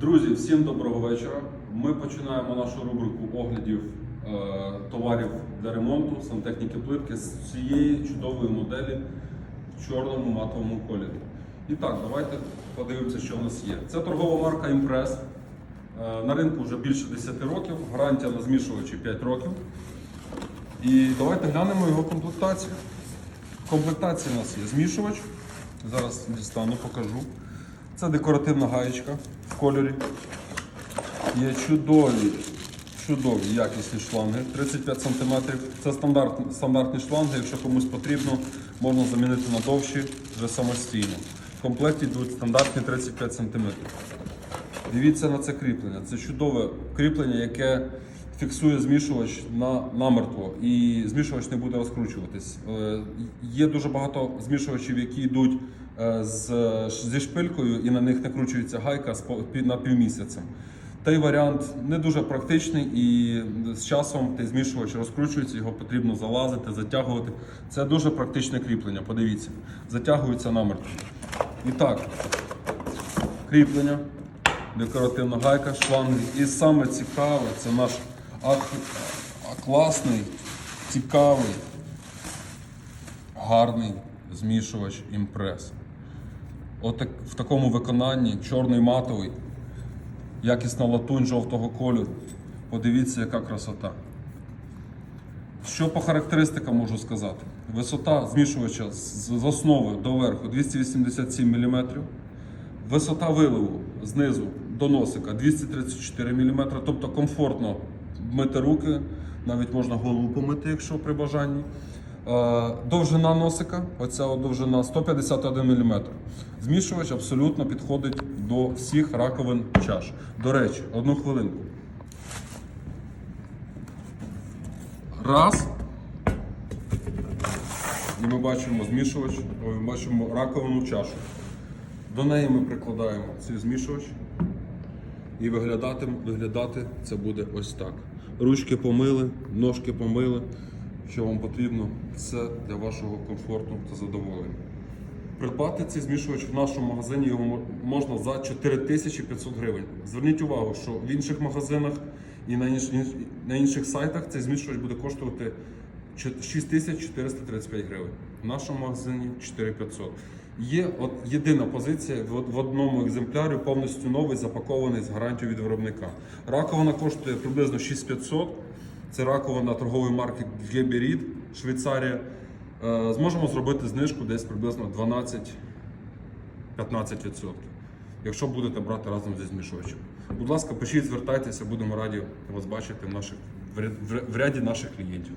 Друзі, всім доброго вечора. Ми починаємо нашу рубрику оглядів е, товарів для ремонту, сантехніки плитки з цієї чудової моделі в чорному матовому кольорі. І так, давайте подивимося, що в нас є. Це торгова марка Impress. Е, на ринку вже більше 10 років, гарантія на змішувачі 5 років. І давайте глянемо його комплектацію. В комплектації у нас є змішувач. Зараз дістану, покажу. Це декоративна гаєчка кольорі. Є чудові, чудові якісні шланги 35 см. Це стандарт, стандартні шланги, якщо комусь потрібно, можна замінити на довші вже самостійно. В комплекті йдуть стандартні 35 см. Дивіться на це кріплення. Це чудове кріплення, яке фіксує змішувач на намертво і змішувач не буде розкручуватись. Е, Є дуже багато змішувачів, які йдуть е, з, зі шпилькою і на них накручується гайка на півмісяця. Той варіант не дуже практичний і з часом той змішувач розкручується, його потрібно залазити, затягувати. Це дуже практичне кріплення. Подивіться, затягується намертво. І так, кріплення, декоративна гайка, шланги. І саме цікаве, це наш класний, цікавий, гарний змішувач імпрес. Отак, в такому виконанні чорний матовий, якісна латунь жовтого кольору. Подивіться, яка красота. Що по характеристикам можу сказати? Висота змішувача з основи до верху 287 мм. Висота виливу знизу до носика 234 мм, тобто комфортно мити руки, навіть можна голову помити, якщо при бажанні. Е, Довжина носика, оця довжина 151 мм. Змішувач абсолютно підходить до всіх раковин чаш. До речі, одну хвилинку. Раз. І ми бачимо змішувач, ми бачимо раковину чашу. До неї ми прикладаємо цей змішувач. І виглядати, виглядати це буде ось так. Ручки помили, ножки помили. Що вам потрібно, все для вашого комфорту та задоволення. Придбати цей змішувач в нашому магазині його мо- можна за 4500 гривень. Зверніть увагу, що в інших магазинах і на, інш, інш- на інших сайтах цей змішувач буде коштувати 6435 гривень. В нашому магазині 4500. Є от єдина позиція в, в одному екземплярі повністю новий, запакований з гарантією від виробника. Раковина коштує приблизно 6500. Це раковина торгової марки Geberit, Швейцарія. Е, Зможемо зробити знижку десь приблизно 12-15%, якщо будете брати разом зі змішувачем. Будь ласка, пишіть, звертайтеся, будемо раді вас бачити в, наших, в ряді наших клієнтів.